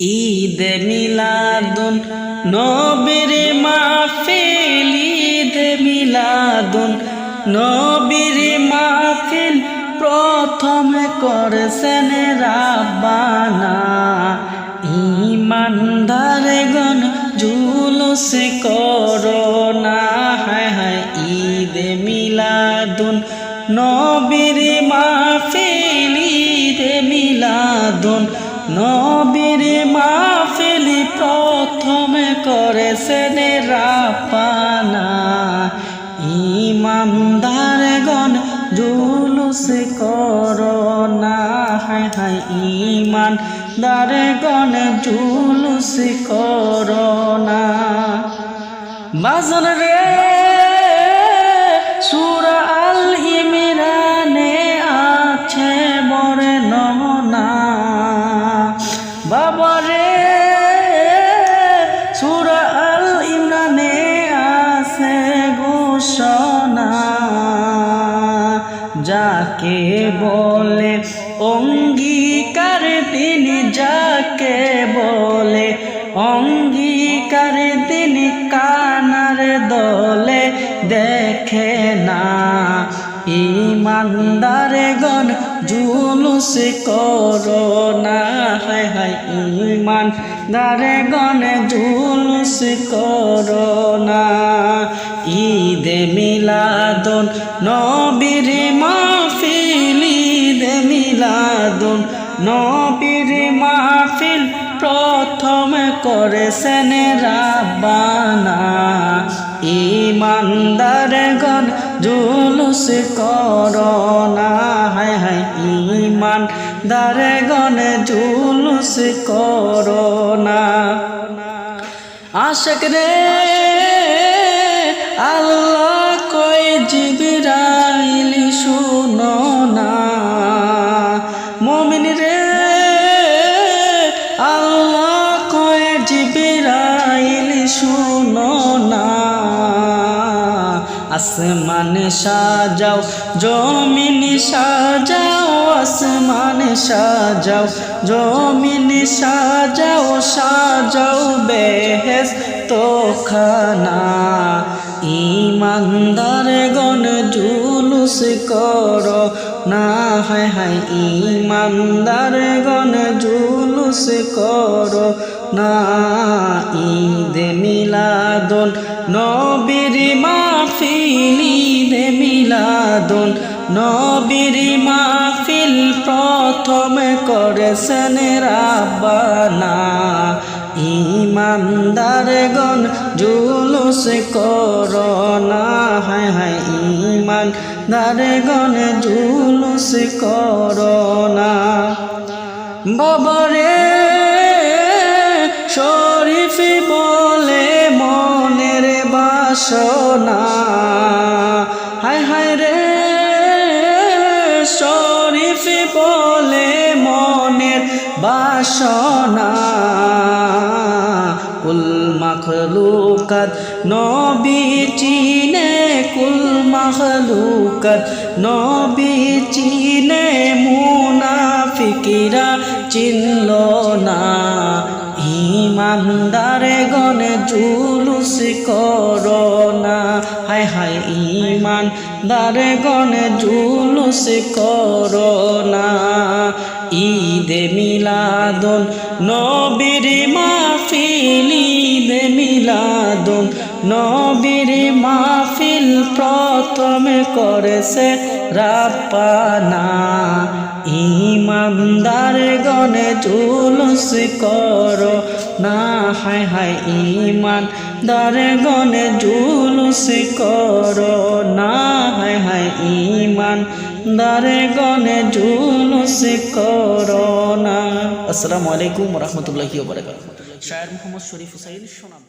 ঈদ মিলাদুন, নবীর মাহফিল, ঈদ মিলাদুন, নবীর মাহফিল প্রথম করছেন রাব্বানা। ইমানদার গণ জুলুস করোনা। হায় হায়, ঈদ মিলাদুন, নবীর মাহফিল, ঈদ মিলাদুন নবীর ইমানদার গণ জুলুস করোনা হায় হায় ইমান দারগণ জুলুস করোনা বাজন রে সুরা আল ইমরানে আছে বরে নহনা বাবারে যাকে বলে, অঙ্গীকার তিনি যাকে বলে, অঙ্গীকার তিনি কানার দলে দেখে না। ইমানদার গণ জুলুস করো না। হায় হায় ইমান দারে গণ জুলুস করো না। ঈদ মিলাদুন, নবীর মাহফিল, ঈদ মিলাদুন, নবীর মাহফিল প্রথম করেছেন রাব্বানা। ইমানদার গণ জুলুস করোনা। হায় হায় ইমান দারে গণ জুলুস করোনা। আশক রে আল্লাহ কই জিবরাইল, শুনো না। মমিন রে, আল্লাহ কই জিবরাইল, শুনো না। আসমান সাজাও, জমিন সাজাও, আসমান সাজাও, জমিন সাজাও সাজাও বেহেস তো খানা ইমানদার গণ জুলুস করো। না হায় হায়, ইমানদার গণ জুলুস করো। না ঈদ মিলাদুন, নবীর মাহফিল, ঈদ মিলাদুন। নবীর মাহফিল প্রথম করেছেন রাব্বানা। ইমানদার গণ জুলুস করোনা হায় হায় ইমান দারগণ জুলুস করোনা বাবারে শরীফ বলে মনের বাসনা। হায় হায় রে শরীফ বলে মনের বাসনা। মখলুকাত নবী চিনে কুল মখলুকাত নবী চিনে মুনাফিকিরা চিনল না। ইমানদার গণে জুলুস করোনা হায় হায় ইমান দারে গণে জুলুস করোনা ঈদ মিলাদুন, নবীর মাহফিল, ঈদ মিলাদুন, নবীর মাহফিল প্রথম করেছে রাপানা ইমানদার গণে জুলুস করো। না, হায় হায় ইমান দার গণে জুলুস করো। না, হায় হায় ইমান দারে গণে জুলুস করো না। আসসালামু আলাইকুম রহমতুল্লাহি ওয়া বারাকাতুহু। শায়ের মোহাম্মদ শরীফ হুসাইন সোনাম